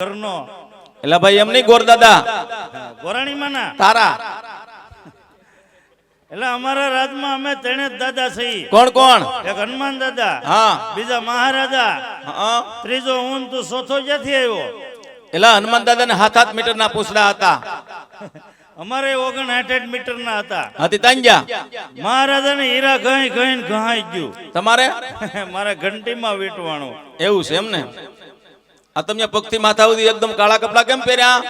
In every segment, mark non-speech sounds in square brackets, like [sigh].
ઘરનો. એટલે ભાઈ એમ નહીં ગોર દાદા. ગોરાણીમાં ના તારા. એટલે અમારા રાજમાં અમે ત્રણે જ દાદા છીએ. કોણ કોણ? એક હનુમાન દાદા. હા. બીજા મહારાજા. હા. ત્રીજો હું તું ચોથો જ્યાંથી આવ્યો? એટલે હનુમાન દાદા ને હાથ હાથ મીટર ના પૂછડા હતા. અમારે ઓગણ આઠ મીટર ના હતા. હતી તાંજા મહારાજા ને હીરા ઘઈ ઘઈ ઘહાઈ ગયું. તમારે? [laughs] મારે ઘંટીમાં વીંટવાનું. એવું છે એમ ને? આ તમને પગથી માથા સુધી એકદમ કાળા કપડા કેમ પહેર્યા?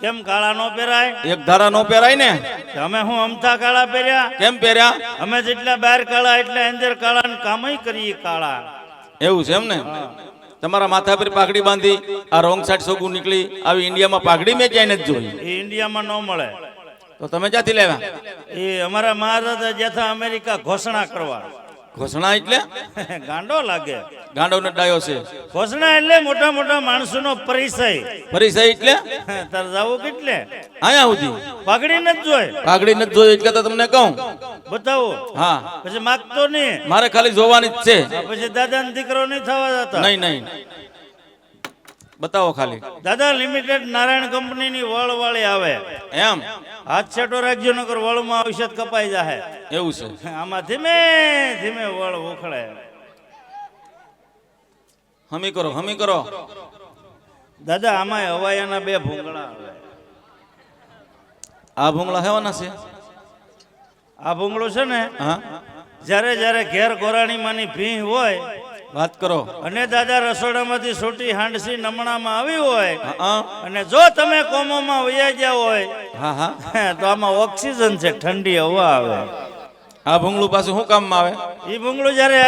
કેમ કાળા નો પહેરાય? એક ધારા નો પહેરાય ને? અમે હું અમથા કાળા પહેર્યા? કેમ પહેર્યા? અમે જેટલા બહાર કાળા એટલા અંદર કાળા ને કામ કરીએ કાળા. એવું છે એમ ને? તમારા માથા પર પાઘડી બાંધી આ રોંગ સાઈડ સોગું નીકળી આવી ઇન્ડિયામાં પાઘડી મેં ક્યાંય નથી જોઈ. એ ઇન્ડિયામાં ન મળે. તો તમે ક્યાંથી લેવા? એ અમારા મહારાજા જ્યાં અમેરિકા ઘોષણા કરવા. ઘોષણા એટલે? [laughs] ગાંડો લાગે. ગાંડો ને ડાયો છે. ઘોષણા એટલે મોટા મોટા માણસોનો પરિચય. પરિચય એટલે? તાર જાવું કેટલે? આયા સુધી? પાઘડી નથી જોઈ પાઘડી નથી જોઈ એટલે તો તમને કહું. બતાવો. હા. પછી માગતો નહીં. મારે ખાલી જોવાની જ છે. પછી દાદા દીકરો નહીં થવા જતા નહીં નહીં. બતાવો ખાલી. દાદા લિમિટેડ નારાયણ કંપનીની વળ વાળી આવે. એમ? હાથ છેટો રાખજો નકર વળમાં ઔષધ કપાઈ જાય એવું છે. આમાં ધીમે ધીમે વળ ઉખડે હમી કરો હમી કરો. દાદા આમાં હવાયાના બે ભૂંગળા આવે. આ ભૂંગળા હેવાના છે? આ ભૂંગળો છે ને હા. જ્યારે જ્યારે ઘેર ગોરાણીમાંની ભીં હોય વાત કરો. અને દાદા રસોડામાંથી છૂટી હાંડસી નમણામાં આવી હોય હા અને જો તમે કોમોમાં વયા ગયા હોય હા. હા તો આમાં ઓક્સિજન છે ઠંડી હવા આવે. આ ભૂંગળું પાછું શું કામમાં આવે? એ ભૂંગળું જ્યારે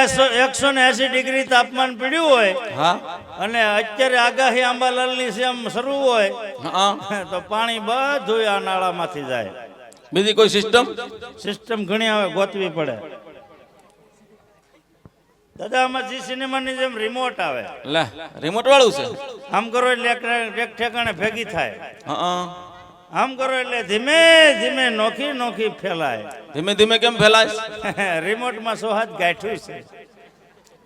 એકસો ને એસી ડિગ્રી તાપમાન પીડ્યું હોય હા? અને અત્યારે આગાહી આંબાલાલની સેમ શરૂ હોય હા. તો પાણી બધું આ નાળામાંથી જાય. બીજી કોઈ સિસ્ટમ? સિસ્ટમ ઘણી આવે ગોતવી પડે. દાદા આમાં જી સિનેમાની જેમ રિમોટ આવે. લે રિમોટ વાળું છે? આમ કરો એટલે એક ઠેકાણે ભેગી થાય. હા. આમ કરો એટલે ધીમે ધીમે નોખી નોખી ફેલાય. ધીમે ધીમે કેમ ફેલાય? [laughs] રિમોટમાં માં હાથ ગાંઠ્યું છે.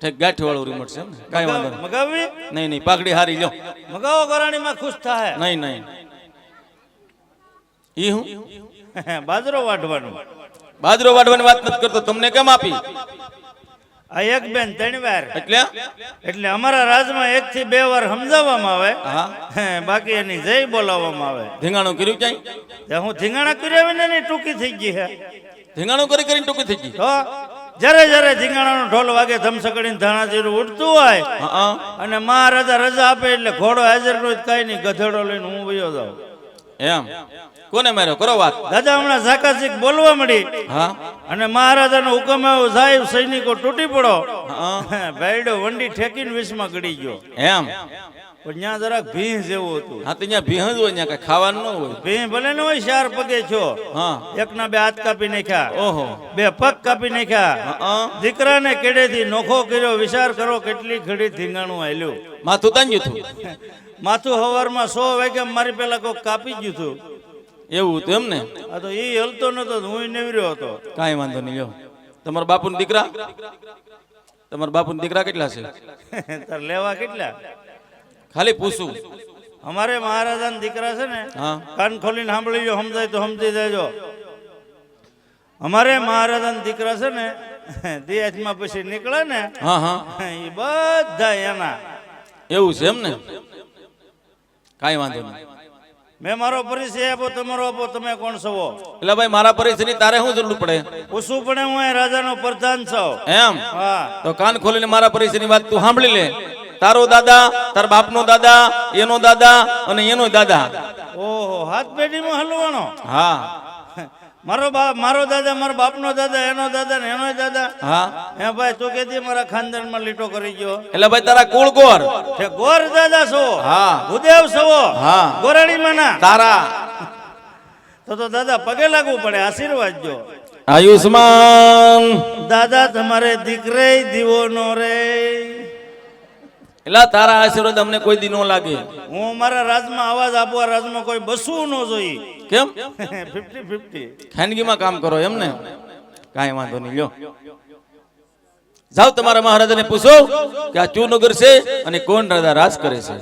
ઠેક ગાંઠ વાળું રિમોટ છે કાંઈ વાંધો મગાવી? નહીં નહીં પાકડી હારી લ્યો. મગાવો ગરાણીમાં ખુશ થાય. નહીં નહીં. ઈ હું? [laughs] બાજરો વાઢવાનું. બાજરો વાઢવાની વાત નથી કરતો. તમને કેમ આપી? આ એક બેન ત્રણ વાર. એટલે? એટલે અમારા રાજમાં એક થી બે વાર સમજાવવામાં આવે. હા. બાકી એની જય બોલાવવામાં આવે. ધીંગાણું કર્યું ક્યાંય? હું ધીંગાણા કર્યા આવીને એની ટૂંકી થઈ ગઈ હે. ધીંગાણું કરી કરીને ટૂંકી થઈ ગઈ? તો જ્યારે જ્યારે ધીંગાણાનો ઢોલ વાગે ધમસકડીને ધાણા ઉઠતું ઉડતું હોય અને મહારાજા રજા આપે એટલે ઘોડો હાજર નો કઈ નહીં ગધેડો લઈને હું વયો જાઉં. એમ? કોને માર્યો? કરો વાત. દાદા હમણાં ઝાકાઝીક બોલવા મળી. હા? અને મહારાજાનો હુકમ આવ્યો સાહેબ સૈનિકો તૂટી પડો. ભાઈડો વંડી ઠેકીને વિષમાં ગળી ગયો. એમ? પણ ત્યાં જરાક ભીં જેવું હતું. હા તો અહીંયા ભીહજ હોય ત્યાં કઈ ખાવાનું ન હોય. ભીં ભલે ન હોય ચાર પગે છો. હા. એક ના બે હાથ કાપી નાખ્યા. ઓહો. બે પગ કાપી નાખ્યા. દીકરાને કેડેથી નોખો કર્યો વિચાર કરો કેટલી ઘડી ધીંગાણું હાલ્યું માથું તાંજ્યું હતું. માથું હવારમાં સો વાગે મારી પેલા કોક કાપી ગયું હતું. એવું હતું એમ ને? આ તો એ હલતો નતો હું નેવર્યો હતો. કાંઈ વાંધો નહીં લ્યો. તમારા બાપુ દીકરા? તમારા બાપુ દીકરા કેટલા છે? [laughs] તાર લેવા કેટલા? ખાલી પૂછું. અમારે મહારાજાના દીકરા છે ને કાન ખોલીને સાંભળી જો સમજાય તો સમજી દેજો અમારે મહારાજાના દીકરા છે ને દેહમાં પછી નીકળે ને હા હા. એ બધા એના. એવું છે એમ ને કાંઈ વાંધો નહીં. મેં મારો પરિચય આપો તમારો આપો તમે કોણ છો? એટલે ભાઈ મારા પરિચયની તારે શું જરૂર પડે? પૂછવું પડે હું રાજાનો પ્રધાન છો. એમ? હા. તો કાન ખોલીને મારા પરિચયની વાત તું સાંભળી લે. તારો દાદા તાર બાપનો દાદા એનો દાદા અને એનો દાદા. ઓહો હાથ પેઢીમાં હલવાનો. હા. મારો બાપ મારો દાદા મારા બાપનો દાદા એનો દાદા ને એનો દાદા. હા. હે ભાઈ તું કેતી મારા ખાનદાનમાં લીટો કરી ગયો. એટલે ભાઈ તારા કુળ ગોર. છે ગોર દાદા છો. હા. ભૂદેવ છો. હા. ગોરાડી માના તારા. તો તો દાદા પગે લાગવું પડે આશીર્વાદ જો. આયુષ્માન. દાદા તમારે દીકરે દીવો નો રે. એટલે તારા આશીર્વાદ અમને કોઈ દી ન લાગે. હું મારા રાજમાં અવાજ આપવા રાજમાં કોઈ બસવું ન જોઈ કેમ? [laughs] Fifty fifty. ખાનગીમાં કામ કરો એમ ને? કાંઈ વાંધો નહીં લ્યો. જાઓ તમારા મહારાજાને પૂછો કે આ ચૂનગર છે અને કોણ રાજા રાજ કરે છે?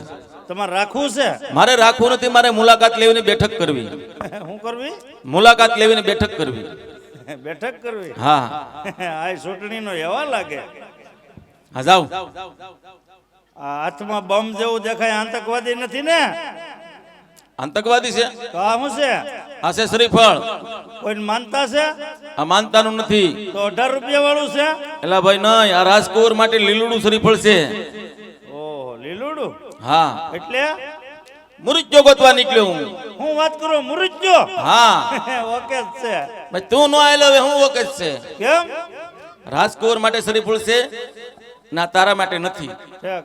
તમારે રાખવું છે? મારે રાખવું નથી મારે મુલાકાત લેવીને બેઠક કરવી. [laughs] હું કરવી? મુલાકાત લેવીને બેઠક કરવી. [laughs] બેઠક કરવી? હા. આ ચૂંટણીનો એવા લાગે. હા જાઓ. હાથમાં બમ જેવું દેખાય આતંકવાદી નથી ને? આતંકવાદી છે? તો આ શું છે? આ છે શ્રીફળ. કોઈ માનતા છે? આ માનતાનું નથી. તો અઢાર રૂપિયા વાળું છે? એલા ભાઈ નહીં આ રાજકુંવર માટે લીલુડું શ્રીફળ છે. ઓહો લીલુડું? હા. એટલે? મુરુચ્યો ગોતવા નીકળ્યો હું. હું વાત કરું મુરજ્જો હા. [laughs] ઓકે છે. ભાઈ તું નો આવેલો હવે હું ઓકે છે. કેમ? રાજકુંવર માટે શ્રીફળ છે. ના તારા માટે નથી.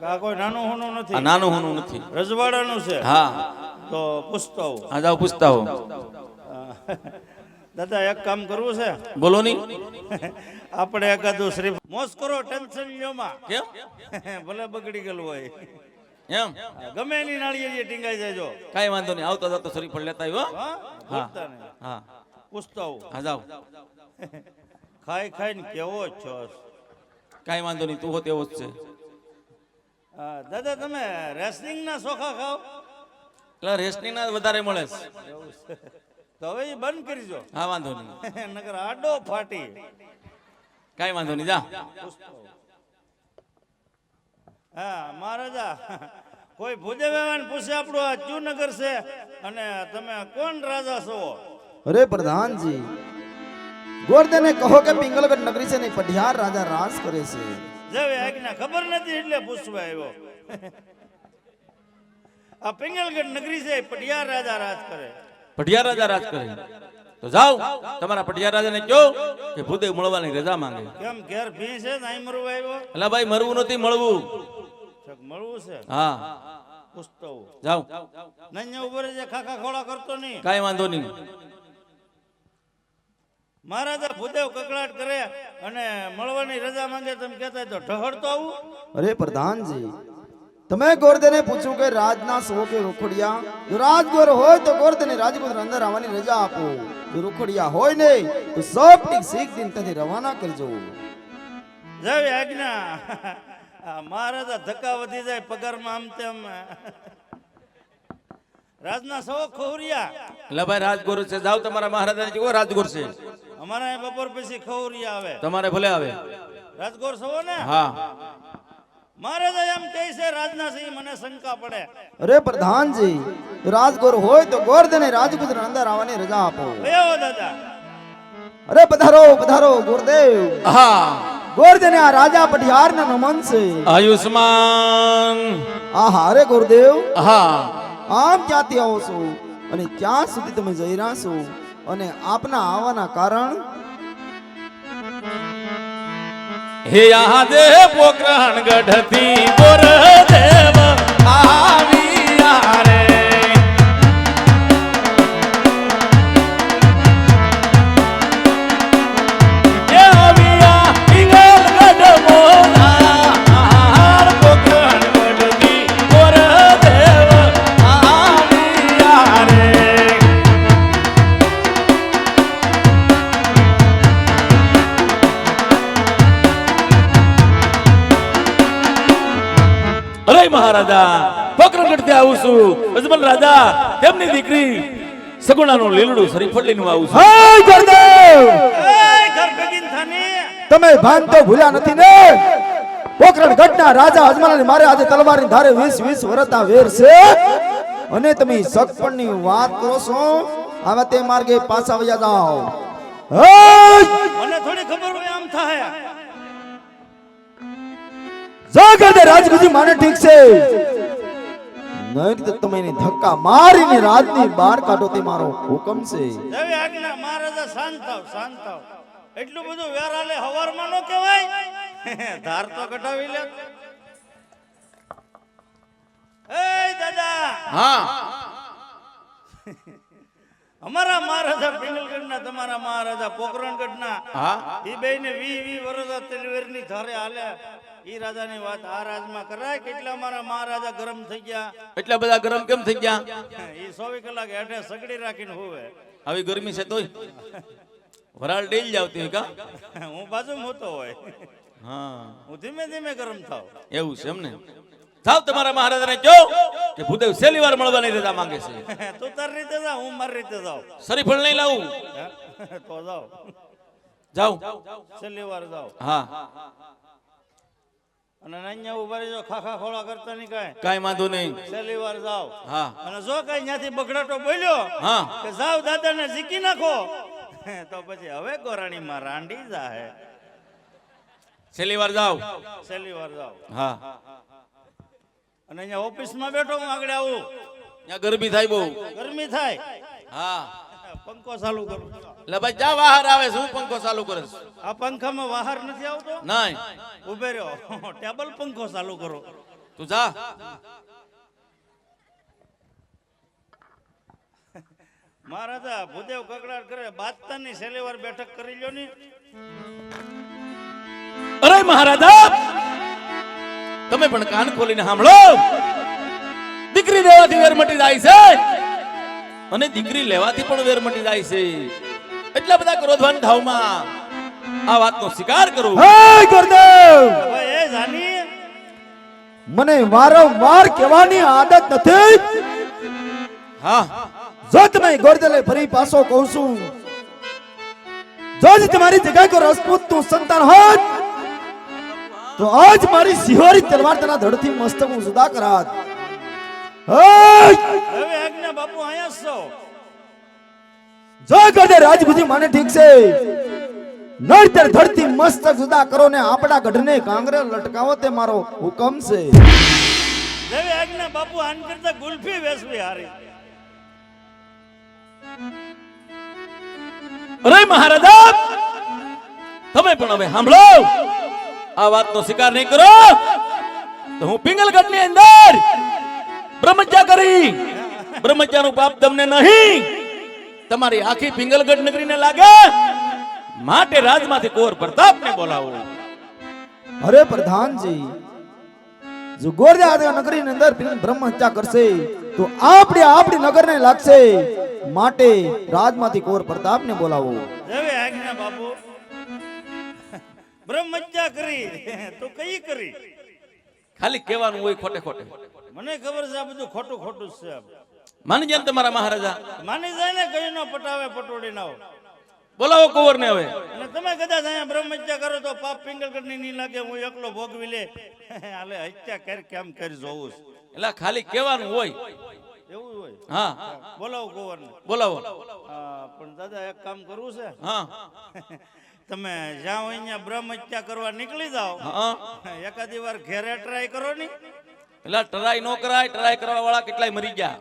આ કોઈ નાનું હોનું નથી. નાનું હોનું નથી. રજવાડાનું છે. હા. તો પૂછતો આવું. આ જાઓ પૂછતા હો દાદા એક કામ કરવું છે? બોલો ની. આપણે એકાદું શ્રી મોસ કરો ટેન્શન લ્યોમાં કેમ? [laughs] ભલે બગડી ગયેલું હોય. એમ? ગમે એની નાળિયેરી ટીંગાઈ જાય કાંઈ વાંધો નહીં આવતો જતો શ્રીફળ લેતા આવ્યો હા. હા? નહીં. હા. પૂછતો હા જાઓ. [laughs] ખાઈ ખાઈને કેવો છો? કાંઈ વાંધો નહીં તું હો તેવો જ છે. હા, દાદા તમે રેસલિંગ ના સોખા ખાઓ? એટલે રેસની ના વધારે મળે છે. તો હવે એ બંધ કરજો હા વાંધો નહીં. [laughs] નગર આડો ફાટી. કાંઈ વાંધો નહીં જા. હા મહારાજા [laughs] કોઈ ભુજે વેવાને પૂછે આપણું આ ચુનગર છે અને તમે કોણ રાજા છો? અરે પ્રધાનજી ગોરધને કહો કે પિંગલગઢ નગરી છે ને પઢિયાર રાજા રાજ કરે છે. જેવી આજ્ઞા ખબર નથી એટલે પૂછવા આવ્યો. આ પિંગલગઢ નગરી છે પઢિયાર રાજા રાજ કરે. પઢિયાર રાજા રાજ કરે. તો જાઓ તમારા પઢિયાર રાજાને કહો કે ભૂદેવ મળવાની રજા માંગે. કેમ ઘેર ભી છે ને અહીં મરવા આવ્યો? એટલે ભાઈ મરવું નથી મળવું. છક મળવું છે? હા. પૂછતો જાઓ. નઅહીંયા ઉપર જે ખાખા ખોળા કરતો નહીં. કાઈ વાંધો નહીં. મહારાજા ભૂદેવ કકડાટ કરે અને મળવાની રજા માંગે તમે કહેતા તો ઢહડતો આવું? અરે પ્રધાનજી તમે ગોરધને પૂછ્યું કે રાજના સો કે રોખડિયા? જો રાજગોર હોય તો ગોરધને રાજગોર અંદર આવવાની રજા આપો. જો રોખડિયા હોય ને તો સબ ઠીક શીખ દિન ત્યાંથી રવાના કરજો. જેવી આજ્ઞા. આ મહારાજા ધક્કા વધી જાય પગારમાં આમ તેમ. રાજના સો ખોરિયા લભાઈ રાજગુરુ છે જાઓ તમારા મહારાજા રાજગુર છે. અમારા અહીં બપોર પછી ખવરી આવે. તમારે ભલે આવે. રાજગોર સવો ને? હા. મહારાજા એમ કહે છે રાજના સિંહ મને શંકા પડે. અરે પ્રધાનજી રાજગોર હોય તો ગોરધને રાજપુત્ર અંદર આવવાની રજા આપો. દાદા. અરે પધારો પધારો ગુરુદેવ. હા. ગોરધને આ રાજા પઢિયારના નમન છે. આયુષ્માન. આહા અરે ગુરુદેવ. હા. આમ ક્યાંથી આવો છો? અને ક્યાં સુધી તમે જઈ રહ્યા છો? અને આપના આવવાના કારણ? હે આ દેહ પોકરણ ગઢથી બોર દેવ આવ્યા અરે મહારાજા પોકરણગઢ આવું છું. અજમલ રાજા તેમની દીકરી સગુણાનું લીલડું શ્રીફળ લઈને આવું છું. હે ગુરુદેવ તમે ભાન તો ભૂલ્યા નથી ને? પોખરણ ગઢના રાજા અજમાલાને મારે આજે તલવારની ધારે 20 20 વરતા વેર છે. અને તમે સગપણની વાત કરો છો? હવે તે માર્ગે પાછા વયા જાઓ. હે મને થોડી ખબર હોય આમ થાય. જાગર દે રાજગુજી માને ઠીક છે. નહીં તો તમે એને ધક્કા મારીને રાજની બહાર કાઢો તે મારો હુકમ છે. દેવી આજ્ઞા મહારાજા શાંત થાવ શાંત થાવ એટલું બધું વેરાલે હવારમાં નો કહેવાય. [laughs] ધાર તો કટાવી લે. એ દાદા. હા. [laughs] અમારા મહારાજા પિંગલગઢના તમારા મહારાજા પોકરણગઢના. હા. ઈ ને વી વી વર્ષ તલવેરની ધારે હાલે ઈ રાજાની વાત આ રાજમાં કરાય કેટલા મારા મહારાજા ગરમ થઈ ગયા? એટલા બધા ગરમ કેમ થઈ ગયા? ઈ ચોવીસ કલાક હેઠે સગડી રાખીને હોવે. આવી ગરમી છે તોય? વરાળ ડેલ જાવતી હોય કા? હું બાજુમાં હોતો હોય. હા. હું ધીમે ધીમે ગરમ થાવ એવું છે એમ ને? થાવ તમારા મહારાજાને કહો કે ભૂદેવ છેલ્લી વાર મળવાની રજા માંગે છે. [laughs] તું તાર રીતે જા હું મારી રીતે જાઉં. શરીફળ નહીં લાવું? તો જાઓ જાઓ છેલ્લી વાર જાઓ હા. અને અહીંયા ઊભા રહેજો ખાખા ખોળા કરતા નહીં કાંઈ. કાંઈ વાંધો નહીં. છેલ્લી વાર જાઓ. હા. અને જો કઈ ત્યાંથી બગડાટો બોલ્યો હા. કે જાવ દાદાને ઝીકી નાખો. [laughs] તો પછી હવે ગોરાણીમાં રાંડી જાહે. છેલ્લી વાર જાઓ. છેલ્લી વાર જાઓ. હા. અને અહીંયા ઓફિસમાં બેઠો હું આગળ આવું. ત્યાં ગરમી થાય બહુ. ગરમી થાય. હા. પંખો ચાલુ કરું. એટલે ભાઈ જા વાહર આવે હું પંખો ચાલુ કરે આ પંખામાં વાહર નથી આવતો? નહીં. ઉભે રહ્યો [laughs] ટેબલ પંખો ચાલુ કરો. તું જા. મહારાજા ભૂદેવ કકડાટ કરે બાદતાની છેલ્લી વાર બેઠક કરી લ્યો ની. અરે મહારાજા તમે પણ કાન ખોલીને સાંભળો. દીકરી દેવાથી વેર મટી જાય છે. અને દીકરી લેવાથી પણ વેર મટી જાય છે. એટલા બધા ક્રોધવાન ધાવમાં આ વાતનો સ્વીકાર કરું. હે ગુરુદેવ! એ જાની મને વારંવાર કહેવાની આદત નથી. હા. જો તમે ગોરદલે ફરી પાછો કહું છું જો જ તમારી જગ્યા કો રજપૂત તું સંતાન હોત તો આજ મારી સિહોરી તલવાર તેના ધડથી મસ્તક હું જુદા કરાત! હવે આજ્ઞા બાપુ અહીંયા છો. જો ગઢે રાજપૂતી માને ઠીક છે. નડતર ધડથી મસ્તક જુદા કરો ને આપણા ગઢને કાંગરે લટકાવો તે મારો હુકમ છે. જેવી આજ્ઞા બાપુ આન કરતા ગુલ્ફી વેસવી હારી. અરે મહારાજા તમે પણ હવે સાંભળો. આ વાતનો સ્વીકાર નહીં કરો. તો હું પિંગલગઢની અંદર બ્રહ્મચર્ય કરી બ્રહ્મચર્યનું પાપ તમને નહીં. તમારી આખી પિંગલગઢ નગરીને લાગે. માટે રાજમાંથી કોર પ્રતાપને બોલાવો. અરે પ્રધાનજી જો ગોરદા નગરી ની અંદર બ્રહ્મહત્યા કરશે તો આપણે આપણી નગરને લાગશે. માટે રાજમાંથી કોર પ્રતાપને બોલાવો. જેવી આજ્ઞા બાપુ. બ્રહ્મજ્ઞા કરી. તો કઈ કરી? ખાલી કહેવાનું હોય ખોટે ખોટે. મને ખબર છે આ બધું ખોટું ખોટું જ છે માની જાય ને તમારા મહારાજા. માની જાય ને કઈ નો પટાવે પટોડી નાઓ. બોલાવો કુંવરને હવે. અને તમે કદાચ અહીંયા બ્રહ્મહત્યા કરો તો પાપ પિંગલગઢની નહીં લાગે હું એકલો ભોગવી લે હાલે [laughs] હત્યા કરી કેમ કરી જોવું. એટલે ખાલી કહેવાનું હોય. એવું હોય. હા. બોલાવો કુંવરને. બોલાવો. હા, પણ દાદા એક કામ કરવું છે. હા. [laughs] તમે જાઓ અહીંયા બ્રહ્મ હત્યા કરવા નીકળી જાઓ. એકાદી વાર ઘેરે ટ્રાય કરો ની. એટલે ટ્રાય નો કરાય ટ્રાય કરવા વાળા કેટલાય મરી ગયા.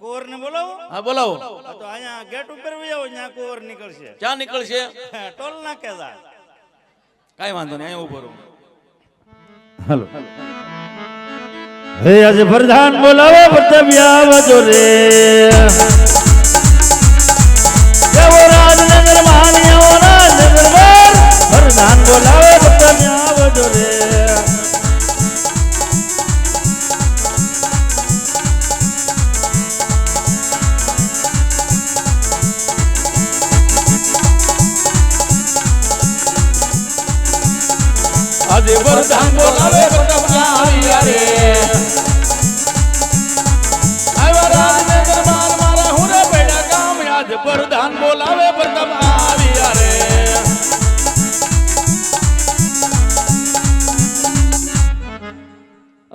કુંવર ને બોલાવો. હા બોલાવો. તો અહીંયા ગેટ ઉપર આવો ત્યાં કુંવર નીકળશે. ક્યાં નીકળશે? ટોલ નાખે જાય કાંઈ વાંધો નહીં અહીંયા ઊભો રહો. હાલો. હે આજે પ્રધાન બોલાવો પ્રતાપ્યા રે. પ્રધાન બોલાવે પ્રતાપ્યા આવજો રે.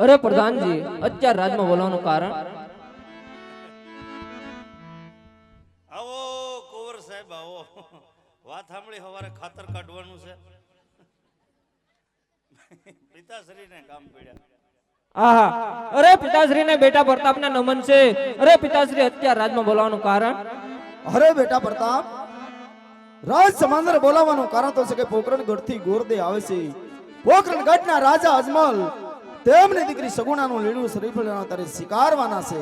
અરે પ્રધાનજી અત્યાર રાજમાં બોલવાનું કારણ? આવો કુંવર સાહેબ આવો. વાત સાંભળી હવારે ખાતર કાઢવાનું છે. પિતાશ્રીને કામ પડ્યા. આહા અરે પિતાશ્રીને બેટા પ્રતાપને નમન છે. અરે પિતાશ્રી અત્યાર રાજમાં બોલવાનું કારણ? અરે બેટા પ્રતાપ રાજ સમાંદર બોલાવવાનું કારણ તો છે કે પોકરણ ગઢથી ગોરદે આવે છે. પોકરણ ગઢના રાજા અજમલ તેમની દીકરી સગુણાનું લીડું શરીફ તારે સ્વીકારવાના છે.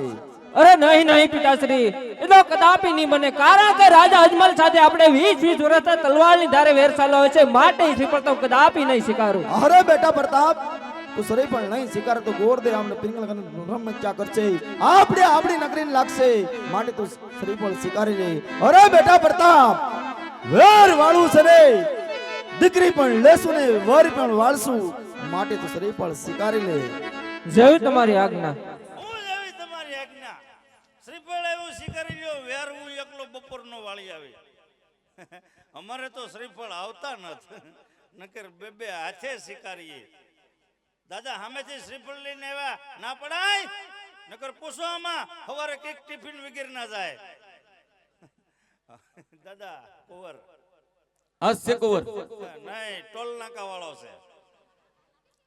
અરે નહીં નહીં પિતાશ્રી. એ તો કદાપી નહીં બને. કારણ કે રાજા અજમલ સાથે આપણે વીસ વીસ વર્ષ તલવારની ધારે વેરસાલો હોય છે. માટે શ્રી તો કદાપી નહીં સ્વીકારું અરે બેટા પ્રતાપ તું શરીફ પણ નહીં સ્વીકાર તો ગોરદે આમને. પિંગલ બ્રહ્મચ્યા કરશે. આપણે આપણી નગરીને લાગશે. માટે તું શરીફ પણ સ્વીકારી લે. અરે બેટા પ્રતાપ વેર વાળું છે રે દીકરી પણ લેશું ને વર પણ વાળશું. માટે તો શ્રીફળ સ્વીકારી લે. જેવી તમારી આજ્ઞા. હું જેવી તમારી આજ્ઞા. શ્રીફળ એવું સ્વીકારી લ્યો વેર હું એકલો બપોરનો વાળી આવી. અમારે તો શ્રીફળ આવતા નથી. નકર બે બે હાથે સ્વીકારીએ. દાદા સામેથી શ્રીફળ લઈને આવ્યા? ના પડાય? નકર પૂછો આમાં સવારે કંઈક ટિફિન વગેરે ના જાય. દાદા કુંવર. હાસ્ય કુંવર. નહીં ટોલ નાકા વાળો છે.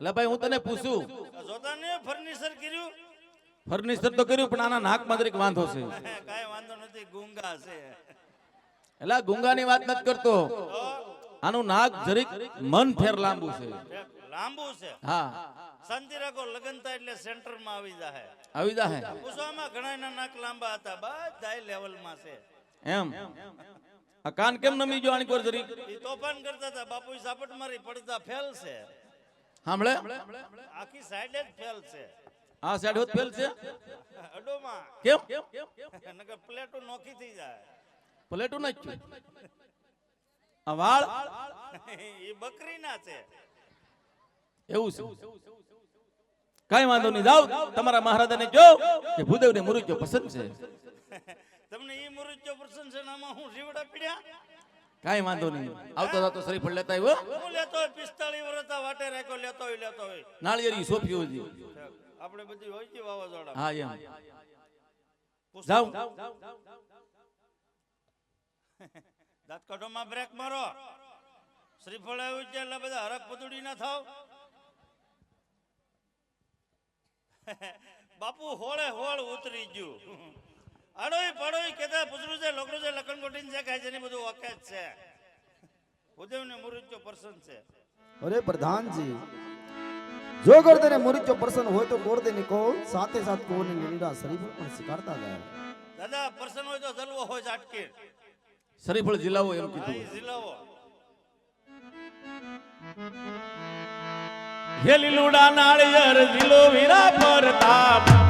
એટલે ભાઈ હું તને પૂછું. જોતાને ફર્નિચર કર્યું? ફર્નિચર તો કર્યું પણ આના નાકમાં જરીક વાંધો છે. [laughs] કાઈ વાંધો નથી ગુંગા છે. એટલે ગુંગાની વાત નથી કરતો. આનું નાક જરીક મન ફેર લાંબુ છે. લાંબુ છે? હા. શાંતિ રાખો લગન થાય એટલે સેન્ટરમાં આવી જાય આવી જાહે. પૂછવામાં ઘણા એના નાક લાંબા હતા બધા લેવલમાં છે. એમ. આ કાન કેમ નમી જો આની કોર જરીક? તોફાન કરતા હતા બાપુ સાપટ મારી પડતા ફેલ છે. સાંભળે આખી સાઈડ જ ફેલ છે. આ સાઈડ હોત ફેલ છે? અડોમાં. કેમ? નકર પ્લેટો નોખી થઈ જાય. પ્લેટો નાખ્યું આ વાળ? [laughs] એ બકરીના છે. એવું છે. કઈ વાંધો નહીં. જાઓ. તમારા મહારાજાને જો કે ભૂદેવને મુરુજો પસંદ છે. [laughs] તમને એ મુરુજો પસંદ છે ને આમાં હું જીવડા પીડ્યા? કાઈ વાંધો નહીં. આવતો આવતો શરીફળ લેતા આવ્યો હું. લેતો હોય પિસ્તાળીસ વર્ષ વાટે રાખ્યો લેતો હોય લેતો હોય. નાળિયેરી સોફી હોય આપણે બધી હોય છે વાવાઝોડા? હા એમ. જાઓ દાંત કાઢોમાં બ્રેક મારો. શ્રીફળ આવ્યું છે એટલે બધા હરક પતુડી ના થાવ. [laughs] બાપુ હોળે હોળ ઉતરી ગયું. આડોય પાડોય કેતા પૂછડું છે લોકડું છે લખન કોટીન છે કાંઈ છે ને બધું ઓકે જ છે. ઉદેવને મુરુચ્ચો પર્સન છે. અરે પ્રધાનજી જો ગોરધને મુરીચો પર્સન હોય તો ગોરધને કહો સાથે સાથ કોની લીલા શરીફ પણ સ્વીકારતા જાય. દાદા પર્સન હોય તો જલવો હોય જાટકે શરીફળ જિલ્લાઓ એમ કીધું જિલ્લાઓ હે લીલુડા નાળિયર જિલ્લો વીરા પરતાપ લીલુડા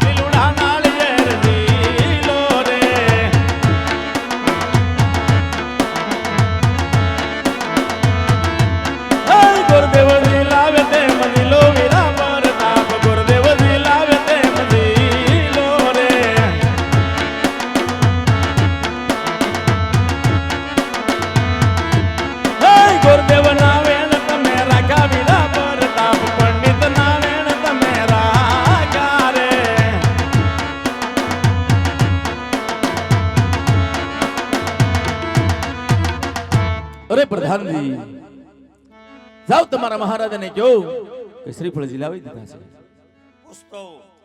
તમારા મહારાજાને કહો કે શ્રીફળ જીલાવી દીધા છે.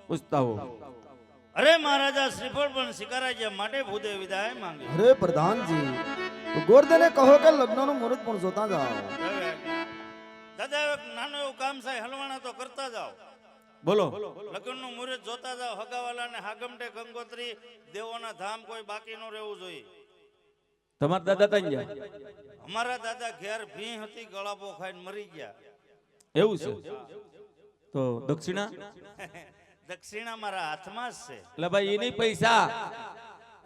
પૂછતો. હોઉં. અરે મહારાજા શ્રીફળ પણ સ્વીકારાય માટે ભૂદે વિદાય માંગી. અરે પ્રધાનજી ગોરધને કહો કે લગ્નનું મુહૂર્ત પણ જોતા જાઓ. દાદા એક નાનું એવું કામ થાય હલવાણા તો કરતા જાઓ. બોલો. લગ્નનું મુહૂર્ત જોતા જાઓ. હગાવાલા ને હાગમટે ગંગોત્રી દેવોના ધામ કોઈ બાકી ન રહેવું જોઈએ. તમારા દાદા ત્યાં ગયા? અમારા દાદા ઘેર ભી હતી ગળાપો ખાઈને મરી ગયા. એવું છે? તો દક્ષિણા? [laughs] દક્ષિણા મારા હાથમાં જ છે. એટલે ભાઈ એની પૈસા.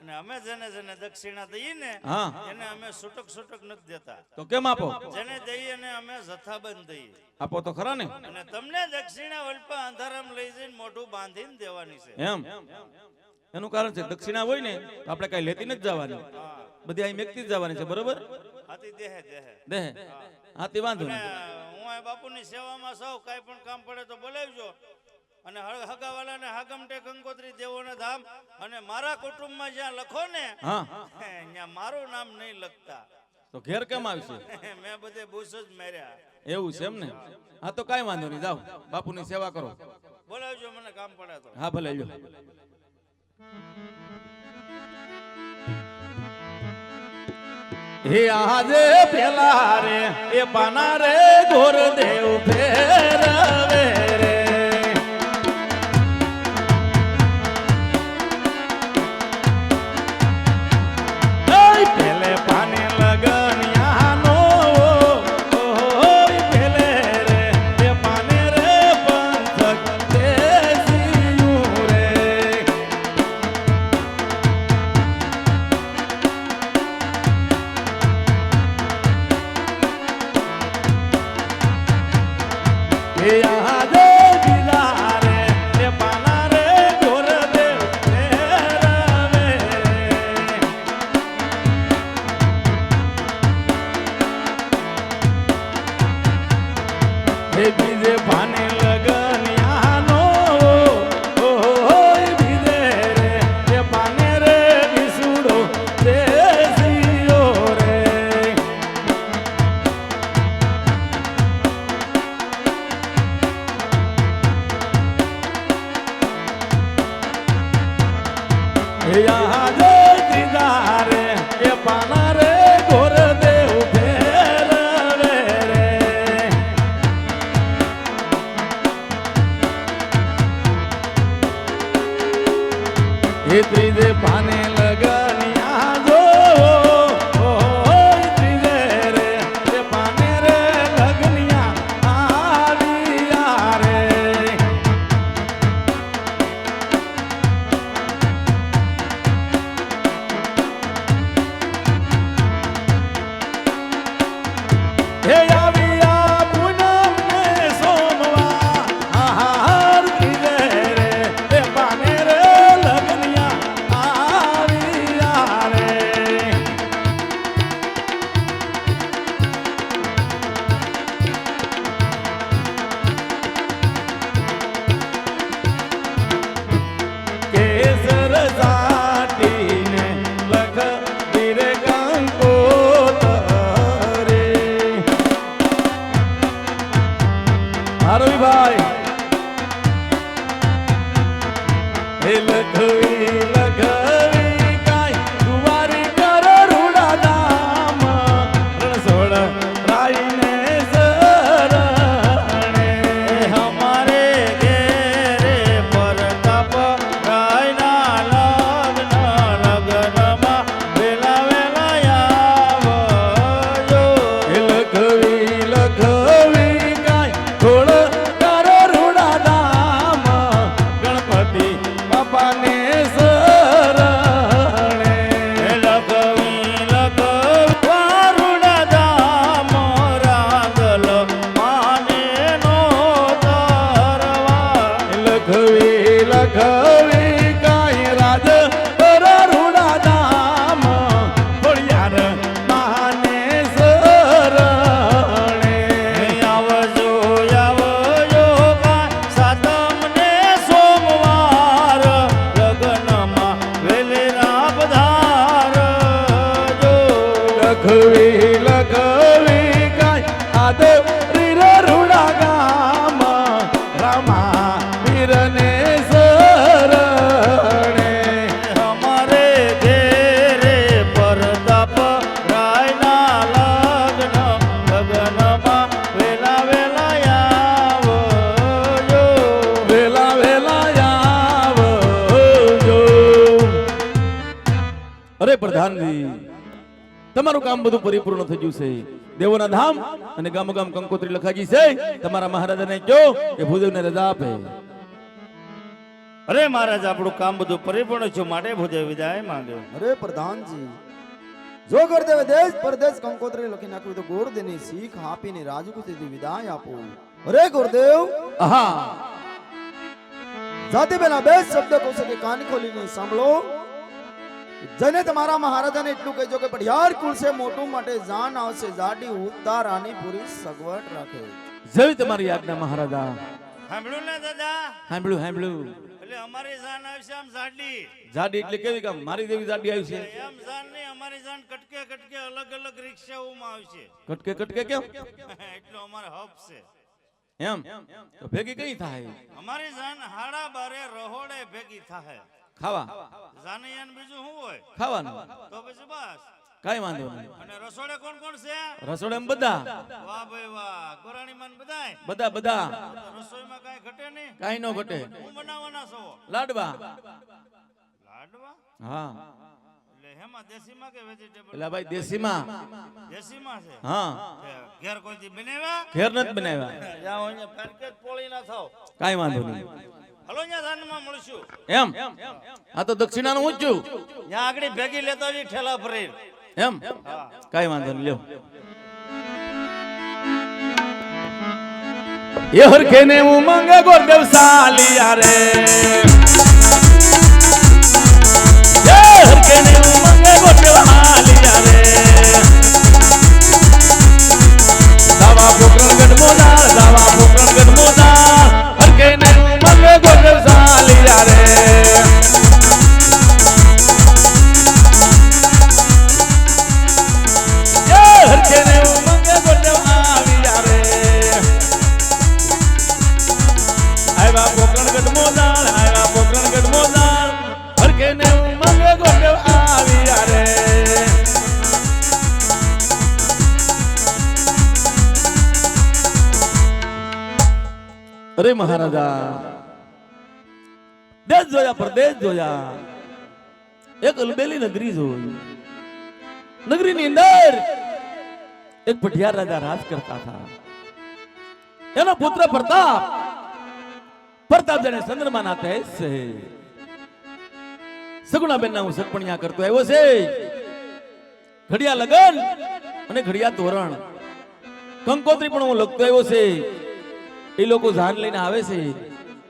અને અમે જેને જેને દક્ષિણા દઈએ ને હા. એને અમે છૂટક છૂટક નથી દેતા. તો કેમ આપો? જેને દઈએ ને અમે જથ્થાબંધ દઈએ. આપો તો ખરા ને. અને તમને દક્ષિણા વલ્પા અંધારામ લઈ જઈને મોઢું બાંધીને દેવાની છે. એમ. એનું કારણ છે દક્ષિણા હોય ને તો આપણે કઈ લેતી નથી જવાની. બધી અહીં મેકતી જ જવાની છે બરોબર? હાથી દેહે દેહે. દેહ? હાથી વાંધો નહીં. હું આ બાપુની સેવામાં સૌ કાંઈ પણ કામ પડે તો બોલાવજો. અને હળ- હગાવાલાને હાગમટે કંકોત્રી દેવોના ધામ. અને મારા કુટુંબમાં જ્યાં લખો ને હા. ત્યાં મારું નામ નહીં લખતા. તો ઘેર કેમ આવશે? મેં બધે બુશ જ માર્યા. એવું છે એમ ને? હા તો કાંઈ વાંધો નહીં. જાઓ. બાપુની સેવા કરો. બોલાવજો મને કામ પડે તો હા ભલે લ્યો. હે આજે પેલા રે એ પાના રે ઘોર દેવ ફેરવે રે. હે પ્રધાનજી તમારું કામ બધું પરિપૂર્ણ થઈ ગયું છે. દેવોના ધામ અને ગામો ગામ કંકોત્રી લખાજી છે. તમારા મહારાજાને કહો કે ભૂદેવને રજા આપે. અરે મહારાજ આપણું કામ બધું પરિપૂર્ણ છે માટે ભૂદેવ વિદાય માંગ્યો. અરે પ્રધાનજી જો ગુરુદેવ દેશ પરદેશ કંકોત્રી લખી નાખ્યું તો ગુરુદેવની શીખ આપીને રાજગુતીથી વિદાય આપો. અરે ગુરુદેવ હા જાતે પેલા બે શબ્દ કહું છું કે કાન ખોલીને સાંભળો. જને તમારા મહારાજાને એટલું કહેજો કે પઢિયાર કુળસે મોટું માટે જાન આવશે જાડી ઉતારાની પૂરી સગવડ રાખે. જેવી તમારી આજ્ઞા મહારાજા. સાંભળ્યું ને દાદા? સાંભળ્યું સાંભળ્યું એટલે અમારી જાન આવશે આમ જાડી. જાડી એટલે કેવી કામ? મારી દેવી જાડી આવશે. એમ જાન નહીં અમારી જાન કટકે કટકે અલગ અલગ રિક્ષાઓમાં આવશે. કટકે કટકે કેમ? [laughs] એટલો અમારે હબ છે. એમ? તો ભેગી કઈ થાય? અમારી જાન હાડા બારે રહોડે ભેગી થાય. ખાવા. જાનૈયાને બીજું શું હોય? ખાવાનું. તો પછી બસ. કઈ વાંધો નહીં. અને રસોડે કોણ કોણ છે? રસોડામાં બધા. વાહ ભાઈ વાહ. ગોરાણી માન બધાય? બધા બધા. રસોઈમાં કાંઈ ઘટે નહીં? કઈ નો ઘટે. હું બનાવવાના છો? લાડવા. લાડવા? હા. એટલે હેમાં દેશીમાં કે વેજીટેબલ એટલે ભાઈ દેશીમાં. દેશીમાં છે? હા. ઘેર કોઈથી બનાવ્યા? ઘેર નથી બનાવ્યા. અહીંયા પેકેટ પોળી ના થાવ. કાઈ વાંધો નહીં. હલો ધાનમાં મળશું. એમ? આ તો દક્ષિણાનું ઊંચું ત્યાં આગળ ભેગી લેતા આવી ઠેલા ભરી એમ? કઈ વાંધો નહીં લ્યો. એ હરખે ને ઉમંગ ગોરદેવ સાલિયા રે. એકલ બેલી નગરી જોયું અંદર એક ભટિયાર રાજા રાજ કરતા હતા. એનો પુત્ર પ્રતાપ પ્રતાપ જેને ચંદ્રમા ના તહેજ છે. સગુણાબેન ના હું સરપણિયા કરતો આવ્યો છે. ઘડિયા લગન અને ઘડિયા તોરણ. કંકોત્રી પણ હું લખતો આવ્યો છે. એ લોકો જાન લઈને આવે છે.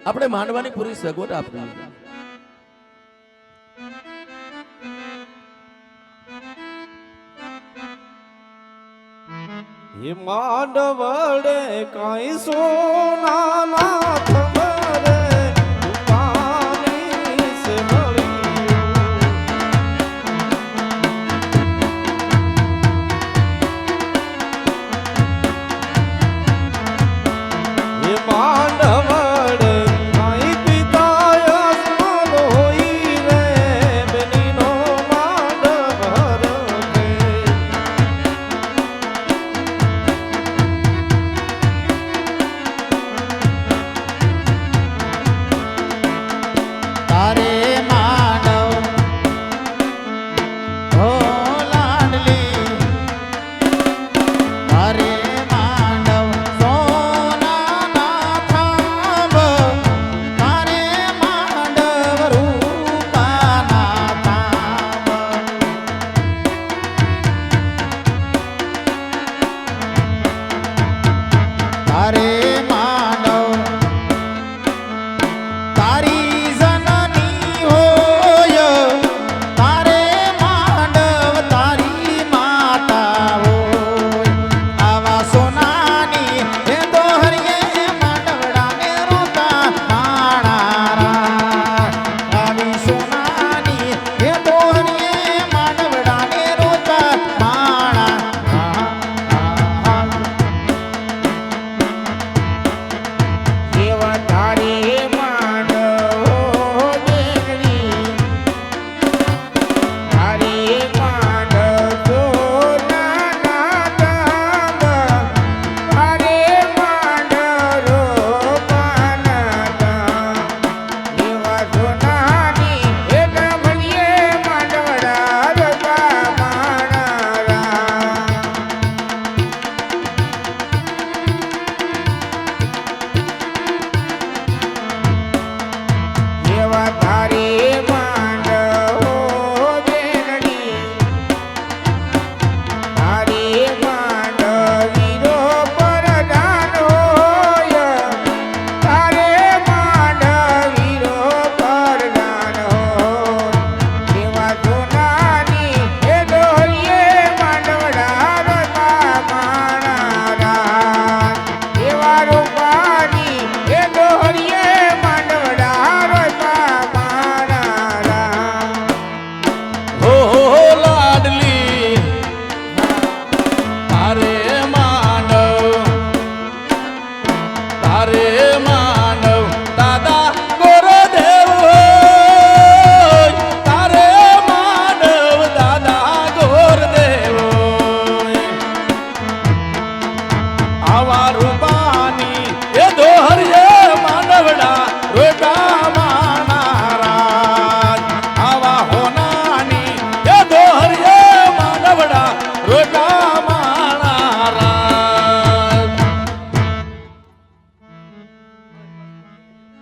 આપણે માંડવાની પૂરી સગવડ આપણી હિમાંડ વડે કાંઈ સોના નાથ